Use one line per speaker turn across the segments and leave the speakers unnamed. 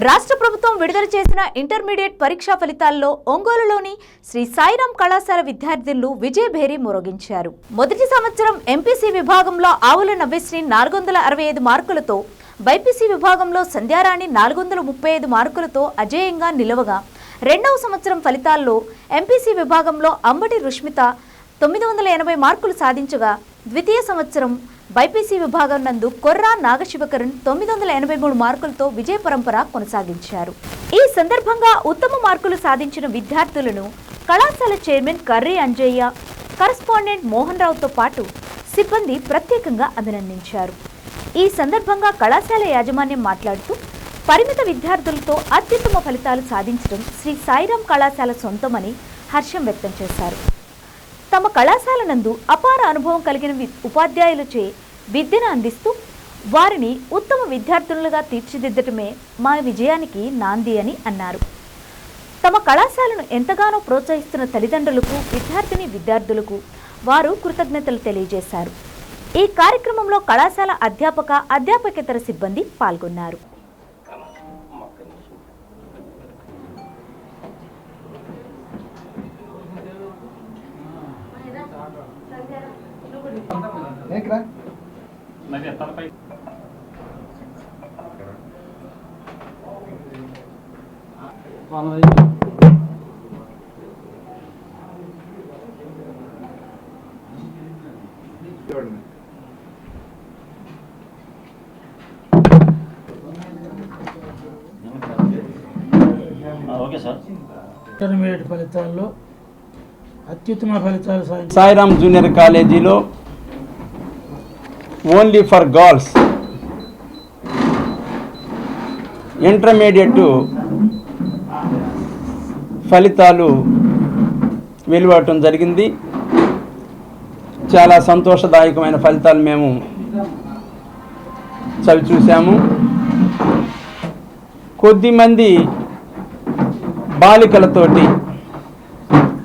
రాష్ట్ర ప్రభుత్వం విడుదల చేసిన ఇంటర్మీడియట్ పరీక్షా ఫలితాల్లో ఒంగోలులోని శ్రీ సాయిరాం కళాశాల విద్యార్థులు విజయభేరి మొరగించారు. మొదటి సంవత్సరం ఎంపీసీ విభాగంలో ఆవుల నవ్యశ్రీ నాలుగు వందల అరవై ఐదు మార్కులతో బైపీసీ విభాగంలో సంధ్యారాణి నాలుగు వందల ముప్పై ఐదు మార్కులతో అజేయంగా నిలవగా రెండవ సంవత్సరం ఫలితాల్లో ఎంపీసీ విభాగంలో అంబటి రుష్మిత తొమ్మిది వందల ఎనభై మార్కులు సాధించగా ద్వితీయ సంవత్సరం బైపీసీ విభాగం నందు కొర్రా నాగశివకరణ్ తొమ్మిది వందల ఎనభై మూడు మార్కులతో విజయ పరంపర కొనసాగించారు. ఈ సందర్భంగా ఉత్తమ మార్కులు సాధించిన విద్యార్థులను కళాశాల చైర్మన్ కర్రీ అంజయ్య కరస్పాండెంట్ మోహన్ రావుతో పాటు సిబ్బంది ప్రత్యేకంగా అభినందించారు. ఈ సందర్భంగా కళాశాల యాజమాన్యం మాట్లాడుతూ పరిమిత విద్యార్థులతో అత్యుత్తమ ఫలితాలు సాధించడం శ్రీ సాయిరాం కళాశాల సొంతమని హర్షం వ్యక్తం చేశారు. తమ కళాశాల నందు అపార అనుభవం కలిగిన ఉపాధ్యాయులచే విద్యను అందిస్తూ వారిని ఉత్తమ విద్యార్థులుగా తీర్చిదిద్దటమే మా విజయానికి నాంది అని అన్నారు. తమ కళాశాలను ఎంతగానో ప్రోత్సహిస్తున్న తల్లిదండ్రులకు విద్యార్థిని విద్యార్థులకు వారు కృతజ్ఞతలు తెలియజేశారు. ఈ కార్యక్రమంలో కళాశాల అధ్యాపక అధ్యాపకేతర సిబ్బంది పాల్గొన్నారు.
ఓకే సార్
ఇంటర్మీడియట్ ఫలితాల్లో అత్యుత్తమ ఫలితాలు
సాయిరామ్ జూనియర్ కాలేజీలో ఓన్లీ ఫర్ గర్ల్స్ ఇంటర్మీడియట్ ఫలితాలు వెలువడటం జరిగింది. చాలా సంతోషదాయకమైన ఫలితాలు మేము చవి చూసాము కొద్దిమంది బాలికలతోటి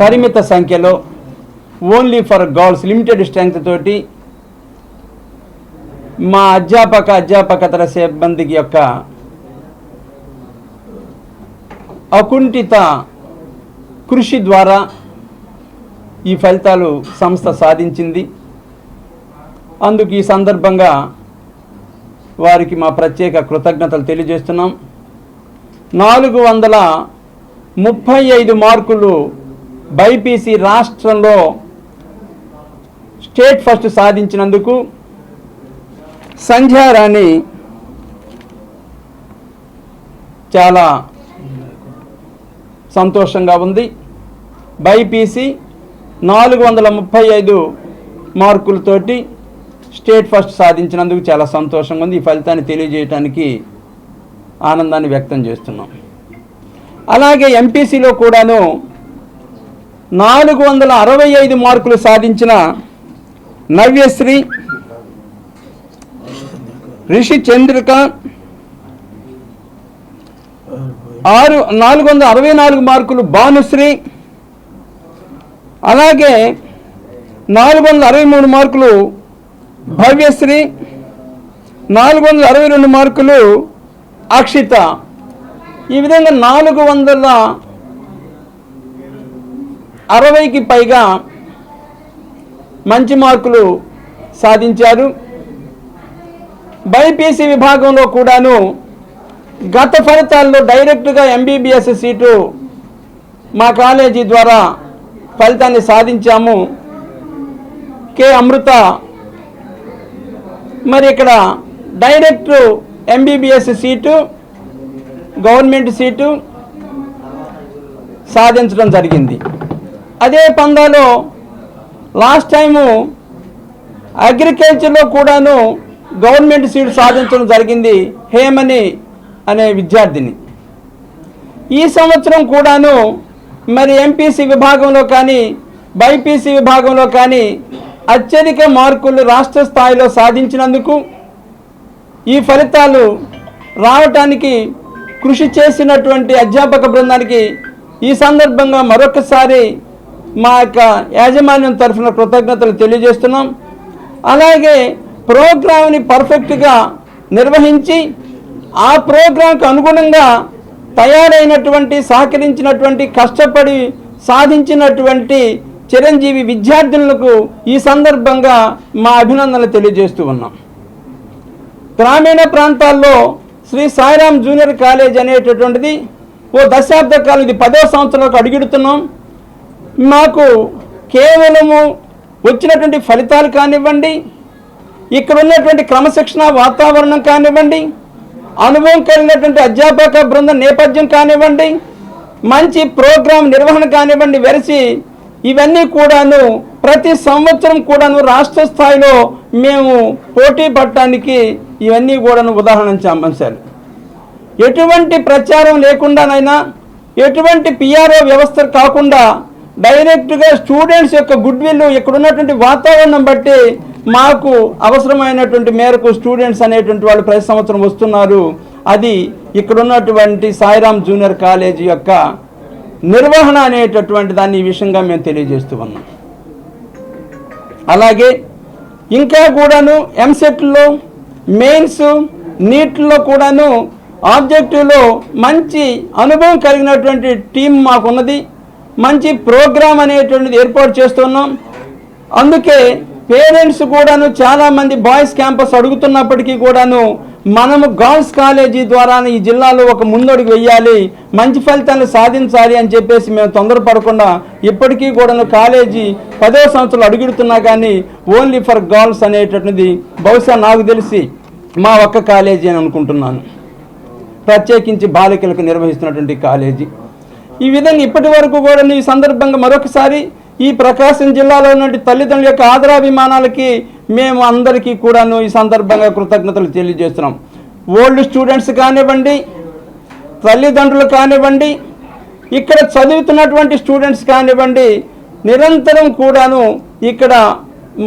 పరిమిత సంఖ్యలో only for girls limited strength తోటి మా అధ్యాపక అధ్యాపకతర సిబ్బందికి యొక్క అకుంఠిత కృషి ద్వారా ఈ ఫలితాలు సంస్థ సాధించింది. అందుకు ఈ సందర్భంగా వారికి మా ప్రత్యేక కృతజ్ఞతలు తెలియజేస్తున్నాం. నాలుగు వందల ముప్పై ఐదు మార్కులు బైపీసీ రాష్ట్రంలో స్టేట్ ఫస్ట్ సాధించినందుకు సంధ్యారాణి చాలా సంతోషంగా ఉంది. బైపీసీ నాలుగు వందల ముప్పై ఐదు మార్కులతోటి స్టేట్ ఫస్ట్ సాధించినందుకు చాలా సంతోషంగా ఉంది. ఈ ఫలితాన్ని తెలియజేయడానికి ఆనందాన్ని వ్యక్తం చేస్తున్నాం. అలాగే ఎంపీసీలో కూడాను నాలుగు వందల అరవై ఐదు మార్కులు సాధించిన నవ్యశ్రీ రిషి చంద్రిక ఆరు నాలుగు వందల అరవై నాలుగు మార్కులు భానుశ్రీ. అలాగే నాలుగు వందల అరవై మూడు మార్కులు భవ్యశ్రీ. నాలుగు వందల అరవై రెండు మార్కులు అక్షిత. ఈ విధంగా నాలుగు వందల అరవైకి పైగా మంచి మార్కులు సాధించారు. బైపీసీ విభాగంలో కూడాను గత ఫలితాల్లో డైరెక్ట్గా ఎంబీబీఎస్ సీటు మా కాలేజీ ద్వారా ఫలితాన్ని సాధించాము. కే. అమృత మరి ఇక్కడ direct MBBS seat government seat సాధించడం జరిగింది. అదే పందాలో లాస్ట్ టైము అగ్రికల్చర్లో కూడాను గవర్నమెంట్ సీట్ సాధించడం జరిగింది హేమని అనే విద్యార్థిని. ఈ సంవత్సరం కూడాను మరి ఎంపీసీ విభాగంలో కానీ బైపీసీ విభాగంలో కానీ అత్యధిక మార్కులు రాష్ట్ర స్థాయిలో సాధించినందుకు ఈ ఫలితాలు రావటానికి కృషి చేసినటువంటి అధ్యాపక బృందానికి ఈ సందర్భంగా మరొకసారి మా యొక్క యాజమాన్యం తరఫున కృతజ్ఞతలు తెలియజేస్తున్నాం. అలాగే ప్రోగ్రామ్ని పర్ఫెక్ట్గా నిర్వహించి ఆ ప్రోగ్రాంకు అనుగుణంగా తయారైనటువంటి సహకరించినటువంటి కష్టపడి సాధించినటువంటి చిరంజీవి విద్యార్థులకు ఈ సందర్భంగా మా అభినందనలు తెలియజేస్తూ ఉన్నాం. గ్రామీణ ప్రాంతాల్లో శ్రీ సాయిరామ్ జూనియర్ కాలేజ్ అనేటటువంటిది ఓ దశాబ్ద కాలం ఇది పదో సంవత్సరాలకు అడుగుడుతున్నాం. మాకు కేవలము వచ్చినటువంటి ఫలితాలు కానివ్వండి ఇక్కడ ఉన్నటువంటి క్రమశిక్షణ వాతావరణం కానివ్వండి అనుభవం కలిగినటువంటి అధ్యాపక బృందం నేపథ్యం కానివ్వండి మంచి ప్రోగ్రాం నిర్వహణ కానివ్వండి వెరసి ఇవన్నీ కూడాను ప్రతి సంవత్సరం కూడాను రాష్ట్ర స్థాయిలో మేము పోటీ పడటానికి ఇవన్నీ కూడాను ఉదాహరణ అంశాలు ఎటువంటి ప్రచారం లేకుండానైనా ఎటువంటి పిఆర్ఓ వ్యవస్థ కాకుండా డైరెక్ట్గా స్టూడెంట్స్ యొక్క గుడ్ విల్ ఇక్కడ ఉన్నటువంటి వాతావరణం బట్టి మాకు అవసరమైనటువంటి మేరకు స్టూడెంట్స్ అనేటువంటి వాళ్ళు ప్రతి సంవత్సరం వస్తున్నారు. అది ఇక్కడ ఉన్నటువంటి సాయిరామ్ జూనియర్ కాలేజీ యొక్క నిర్వహణ అనేటటువంటి దాన్ని ఈ విషయంగా మేము తెలియజేస్తూ ఉన్నాం. అలాగే ఇంకా కూడాను ఎంసెట్లో మెయిన్స్ నీట్లో కూడాను ఆబ్జెక్టివ్లో మంచి అనుభవం కలిగినటువంటి టీం మాకున్నది. మంచి ప్రోగ్రామ్ అనేటువంటిది ఏర్పాటు చేస్తున్నాం. అందుకే పేరెంట్స్ కూడాను చాలామంది బాయ్స్ క్యాంపస్ అడుగుతున్నప్పటికీ కూడాను మనము గర్ల్స్ కాలేజీ ద్వారా ఈ జిల్లాలో ఒక ముందడుగు వెయ్యాలి మంచి ఫలితాలు సాధించాలి అని చెప్పేసి మేము తొందరపడకుండా ఇప్పటికీ కూడాను కాలేజీ పదో సంవత్సరాలు అడుగుడుతున్నా కానీ ఓన్లీ ఫర్ గర్ల్స్ అనేటటువంటిది బహుశా నాకు తెలిసి మా ఒక్క కాలేజీ అని అనుకుంటున్నాను. ప్రత్యేకించి బాలికలకు నిర్వహిస్తున్నటువంటి కాలేజీ. ఈ విధంగా ఇప్పటి వరకు కూడా ఈ సందర్భంగా మరొకసారి ఈ ప్రకాశం జిల్లాలో ఉన్నటువంటి తల్లిదండ్రుల యొక్క ఆదరాభిమానాలకి మేము అందరికీ కూడాను ఈ సందర్భంగా కృతజ్ఞతలు తెలియజేస్తున్నాం. ఓల్డ్ స్టూడెంట్స్ కానివ్వండి తల్లిదండ్రులు కానివ్వండి ఇక్కడ చదువుతున్నటువంటి స్టూడెంట్స్ కానివ్వండి నిరంతరం కూడాను ఇక్కడ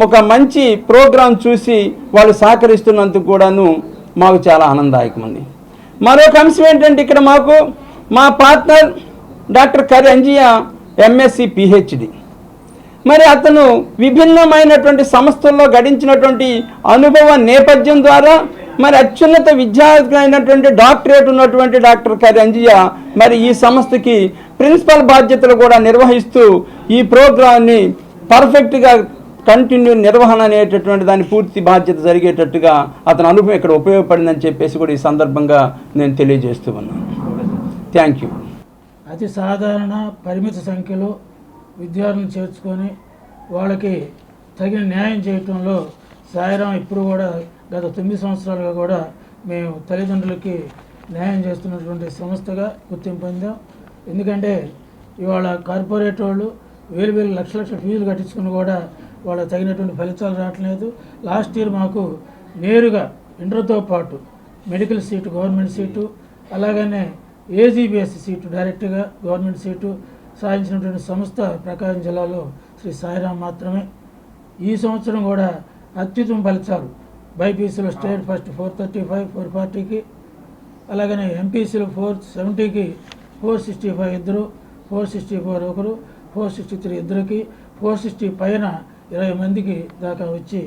ఒక మంచి ప్రోగ్రాం చూసి వాళ్ళు సహకరిస్తున్నందుకు కూడాను మాకు చాలా ఆనందదాయకం ఉంది మరొక అంశం ఏంటంటే ఇక్కడ మాకు మా పార్ట్నర్ డాక్టర్ కరి అంజియా ఎంఎస్సి పిహెచ్డి. మరి అతను విభిన్నమైనటువంటి సంస్థల్లో గడించినటువంటి అనుభవ నేపథ్యం ద్వారా మరి అత్యున్నత విద్యార్థులైనటువంటి డాక్టరేట్ ఉన్నటువంటి డాక్టర్ కరి మరి ఈ సంస్థకి ప్రిన్సిపల్ బాధ్యతలు కూడా నిర్వహిస్తూ ఈ ప్రోగ్రాన్ని పర్ఫెక్ట్గా కంటిన్యూ నిర్వహణ అనేటటువంటి దాని పూర్తి బాధ్యత జరిగేటట్టుగా అతని అనుభవం ఇక్కడ ఉపయోగపడిందని చెప్పేసి కూడా ఈ సందర్భంగా నేను తెలియజేస్తూ ఉన్నాను. థ్యాంక్ యూ
అతి సాధారణ పరిమిత సంఖ్యలో విద్యార్థులను చేర్చుకొని వాళ్ళకి తగిన న్యాయం చేయటంలో సాయిరాం ఇప్పుడు కూడా గత తొమ్మిది సంవత్సరాలుగా కూడా మేము తల్లిదండ్రులకి న్యాయం చేస్తున్నటువంటి సంస్థగా గుర్తింపు పొందాం. ఎందుకంటే ఇవాళ కార్పొరేట్ వాళ్ళు వేలు వేలు లక్ష లక్షల ఫీజులు కట్టించుకుని కూడా వాళ్ళ తగినటువంటి ఫలితాలు రావట్లేదు. లాస్ట్ ఇయర్ మాకు నేరుగా ఇంటర్తో పాటు మెడికల్ సీటు గవర్నమెంట్ సీటు అలాగనే ఏజీబీఎస్ సీటు డైరెక్ట్గా గవర్నమెంట్ సీటు సాధించినటువంటి సంస్థ ప్రకాశం జిల్లాలో శ్రీ సాయిరాం మాత్రమే. ఈ సంవత్సరం కూడా అత్యుత్తమ ఫలితాలు. బైపీసీలో state first four thirty five four ఫార్టీకి అలాగనే ఎంపీసీలో ఫోర్ సెవెంటీకి ఫోర్ సిక్స్టీ ఫైవ్ ఇద్దరు ఫోర్ సిక్స్టీ ఫోర్ ఒకరు ఫోర్ సిక్స్టీ త్రీ ఇద్దరికి ఫోర్ సిక్స్టీ పైన ఇరవై మందికి దాకా వచ్చి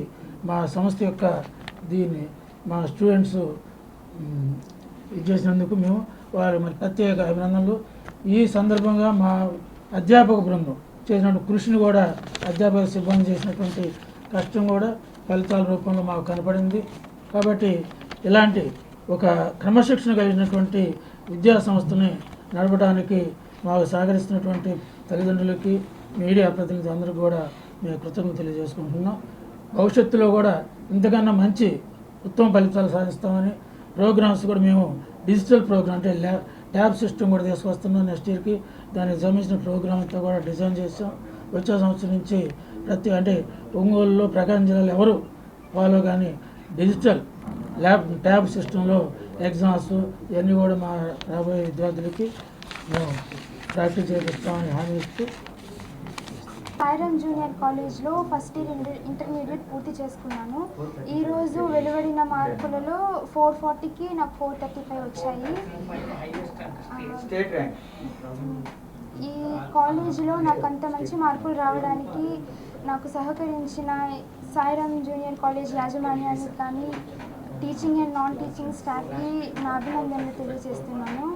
మా సంస్థ యొక్క దీన్ని మా స్టూడెంట్స్ ఇది చేసినందుకు మేము వారి మరి ప్రత్యేక అభినందనలు. ఈ సందర్భంగా మా అధ్యాపక బృందం చేసినటువంటి కృషిని కూడా అధ్యాపక సిబ్బంది చేసినటువంటి కష్టం కూడా ఫలితాల రూపంలో మాకు కనపడింది. కాబట్టి ఇలాంటి ఒక క్రమశిక్షణ కలిగినటువంటి విద్యా సంస్థని నడపడానికి మాకు సహకరిస్తున్నటువంటి తల్లిదండ్రులకి మీడియా ప్రతినిధి అందరికీ కూడా మేము కృతజ్ఞత తెలియజేసుకుంటున్నాం. భవిష్యత్తులో కూడా ఇంతకన్నా మంచి ఉత్తమ ఫలితాలు సాధిస్తామని ప్రోగ్రామ్స్ కూడా మేము డిజిటల్ ప్రోగ్రామ్ అంటే ల్యాబ్ ట్యాబ్ సిస్టమ్ కూడా తీసుకొస్తున్నాం నెక్స్ట్ ఇయర్కి. దానికి సంబంధించిన ప్రోగ్రామ్ అంతా కూడా డిజైన్ చేస్తాం వచ్చే సంవత్సరం నుంచి ప్రతి అంటే ఒంగోలులో ప్రకాశం జిల్లాలో ఎవరు ఫాలో కానీ డిజిటల్ ల్యాబ్ ట్యాబ్ సిస్టంలో ఎగ్జామ్స్ ఇవన్నీ కూడా మా రాబోయే విద్యార్థులకి మేము ప్రాక్టీస్ చేపిస్తామని హామీ ఇస్తూ
ఐరన్ జూనియర్ కాలేజ్లో ఫస్ట్ ఇయర్ ఇంటర్ ఇంటర్మీడియట్ పూర్తి చేసుకున్నాను. ఈరోజు వెలువడిన మార్కులలో ఫోర్ ఫార్టీకి నాకు ఫోర్ థర్టీ ఫైవ్ వచ్చాయి. ఈ కాలేజీలో నాకు అంత మంచి మార్కులు రావడానికి నాకు సహకరించిన సాయిరామ్ జూనియర్ కాలేజ్ యాజమాన్యానికి కానీ టీచింగ్ అండ్ నాన్ టీచింగ్ స్టాఫ్కి నా అభినందనలు తెలియజేస్తున్నాను.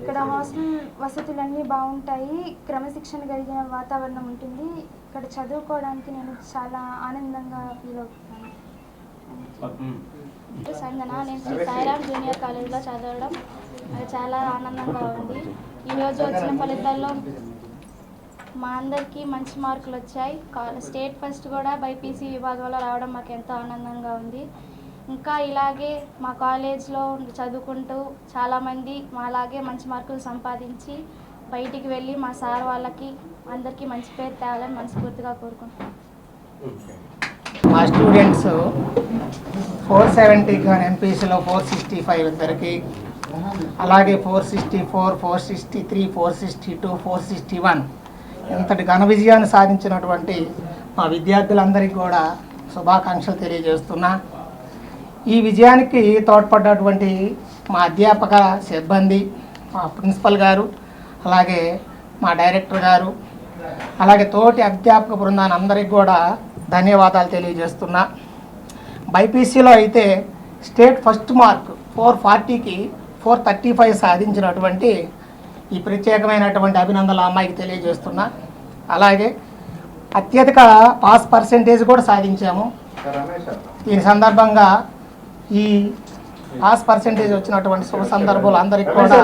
ఇక్కడ హాస్టల్ వసతులన్నీ బాగుంటాయి. క్రమశిక్షణ కలిగిన వాతావరణం ఉంటుంది. ఇక్కడ చదువుకోవడానికి నేను చాలా ఆనందంగా ఫీల్ అవుతున్నాను.
సంజన నేను శ్రీ సాయిరామ్ జూనియర్ కాలేజ్లో చదవడం నాకు చాలా ఆనందంగా ఉంది. ఈరోజు వచ్చిన ఫలితాల్లో మా అందరికీ మంచి మార్కులు వచ్చాయి. స్టేట్ ఫస్ట్ కూడా బైపీసీ విభాగంలో రావడం మాకు ఎంతో ఆనందంగా ఉంది. ఇంకా ఇలాగే మా కాలేజ్లో చదువుకుంటూ చాలామంది మాలాగే మంచి మార్కులు సంపాదించి బయటికి వెళ్ళి మా సార్ వాళ్ళకి అందరికీ మంచి పేరు తేవాలని మనస్ఫూర్తిగా కోరుకుంటున్నాను
మా స్టూడెంట్స్ ఫోర్ సెవెంటీ కానీ ఎంపీసీలో ఫోర్ సిక్స్టీ ఫైవ్ ఇద్దరికి అలాగే four sixty four four sixty three four sixty two four sixty one. ఇంతటి ఘన విజయాన్ని సాధించినటువంటి మా విద్యార్థులందరికీ కూడా శుభాకాంక్షలు తెలియజేస్తున్నా. ఈ విజయానికి తోడ్పడ్డటువంటి మా అధ్యాపక సిబ్బంది మా ప్రిన్సిపల్ గారు అలాగే మా డైరెక్టర్ గారు అలాగే తోటి అధ్యాపక బృందాన్ని అందరికీ కూడా ధన్యవాదాలు తెలియజేస్తున్నా. బైపీసీలో అయితే స్టేట్ ఫస్ట్ మార్క్ ఫోర్ ఫార్టీకి ఫోర్ థర్టీ ఫైవ్ సాధించినటువంటి ఈ ప్రత్యేకమైనటువంటి అభినందనలు అమ్మాయికి తెలియజేస్తున్నా. అలాగే అత్యధిక పాస్ పర్సెంటేజ్ కూడా సాధించాము. దీని సందర్భంగా ఈ పాస్ పర్సెంటేజ్ వచ్చినటువంటి శుభ సందర్భాలు అందరికీ కూడా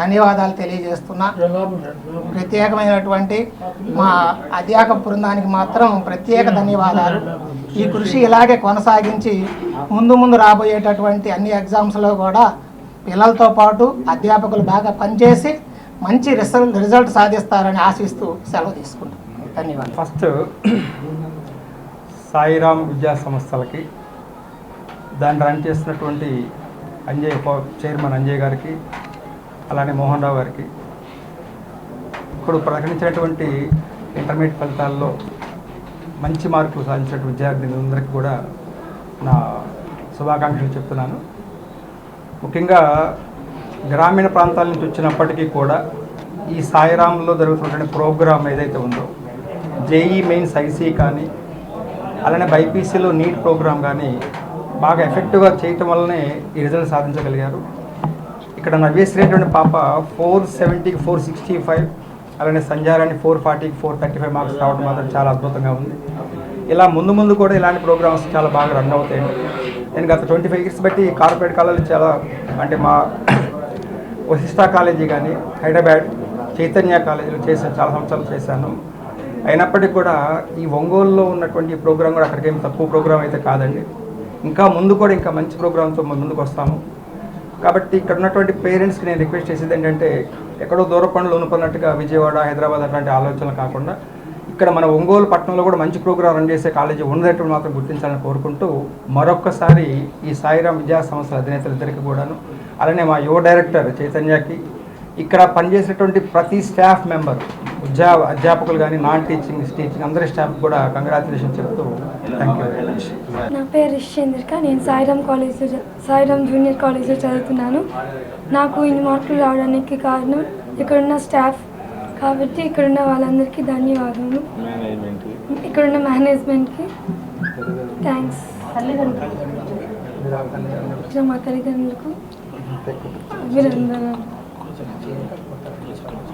ధన్యవాదాలు తెలియజేస్తున్నా. ప్రత్యేకమైనటువంటి మా అధ్యాపక బృందానికి మాత్రం ప్రత్యేక ధన్యవాదాలు. ఈ కృషి ఇలాగే కొనసాగించి ముందు ముందు రాబోయేటటువంటి అన్ని ఎగ్జామ్స్లో కూడా పిల్లలతో పాటు అధ్యాపకులు బాగా పనిచేసి మంచి రిజల్ట్ రిజల్ట్ సాధిస్తారని ఆశిస్తూ సెలవు తీసుకుంటాం ధన్యవాదాలు.
ఫస్ట్ సాయిరామ్ విద్యా సంస్థలకి దాన్ని రన్ చేసినటువంటి అంజయ్ చైర్మన్ అంజయ్ గారికి అలానే మోహన్ రావు గారికి. ఇప్పుడు ప్రకటించినటువంటి ఇంటర్మీడియట్ ఫలితాల్లో మంచి మార్కులు సాధించిన విద్యార్థులందరికీ కూడా నా శుభాకాంక్షలు చెప్తున్నాను. ముఖ్యంగా గ్రామీణ ప్రాంతాల నుంచి వచ్చినప్పటికీ కూడా ఈ సాయిరాంలో జరుగుతున్నటువంటి ప్రోగ్రామ్ ఏదైతే ఉందో జేఈ మెయిన్స్ ఐసీ కానీ అలానే బైపీసీలో నీట్ ప్రోగ్రామ్ కానీ బాగా ఎఫెక్టివ్గా చేయటం వల్లనే ఈ రిజల్ట్ సాధించగలిగారు. ఇక్కడ నవ్వేసినటువంటి పాప ఫోర్ సెవెంటీకి ఫోర్ సిక్స్టీ ఫైవ్ అలానే సంజారాన్ని ఫోర్ ఫార్టీకి ఫోర్ థర్టీ ఫైవ్ మార్క్స్ రావడం మాత్రం చాలా అద్భుతంగా ఉంది. ఇలా ముందు ముందు కూడా ఇలాంటి ప్రోగ్రామ్స్ చాలా బాగా రన్ అవుతాయి. నేను గత ట్వంటీ ఫైవ్ ఇయర్స్ బట్టి కార్పొరేట్ కాలేజీ చాలా అంటే మా వశిష్ట కాలేజీ కానీ హైదరాబాద్ చైతన్య కాలేజీలో చేసిన చాలా సంవత్సరాలు చేశాను. అయినప్పటికీ కూడా ఈ ఒంగోలులో ఉన్నటువంటి ప్రోగ్రామ్ కూడా అక్కడికి తక్కువ ప్రోగ్రామ్ అయితే కాదండి. ఇంకా ముందు కూడా ఇంకా మంచి ప్రోగ్రామ్తో ముందుకు వస్తాము. కాబట్టి ఇక్కడ ఉన్నటువంటి పేరెంట్స్కి నేను రిక్వెస్ట్ చేసేది ఏంటంటే ఎక్కడో దూర పనులు ఉనుకున్నట్టుగా విజయవాడ హైదరాబాద్ అట్లాంటి ఆలోచనలు కాకుండా ఇక్కడ మన ఒంగోలు పట్టణంలో కూడా మంచి ప్రోగ్రాం రన్ చేసే కాలేజీ ఉన్నట్టు మాత్రం గుర్తించాలని కోరుకుంటూ మరొక్కసారి ఈ సాయిరాం విద్యా సంస్థల అధినేతలిద్దరికి కూడాను అలానే మా యువ డైరెక్టర్ చైతన్యకి ఇక్కడ పనిచేసేటువంటి ప్రతి స్టాఫ్ మెంబర్ ఉద్యా అధ్యాపకులు కానీ నాన్ టీచింగ్ టీచింగ్ అందరి స్టాఫ్ కూడా కంగ్రాచులేషన్ చెప్తూ థ్యాంక్ యూ వెరీ మచ్
నా పేరు రిషేంద్రిక నేను సాయిరామ్ కాలేజ్లో చ- సాయిరామ్ జూనియర్ కాలేజ్లో చదువుతున్నాను. నాకు ఇన్ని మార్కులు రావడానికి కారణం ఇక్కడున్న స్టాఫ్ కాబట్టి ఇక్కడున్న వాళ్ళందరికీ ధన్యవాదములు. ఇక్కడున్న మేనేజ్మెంట్కి థ్యాంక్స్. మా తల్లిదండ్రులకు అభినందనలు.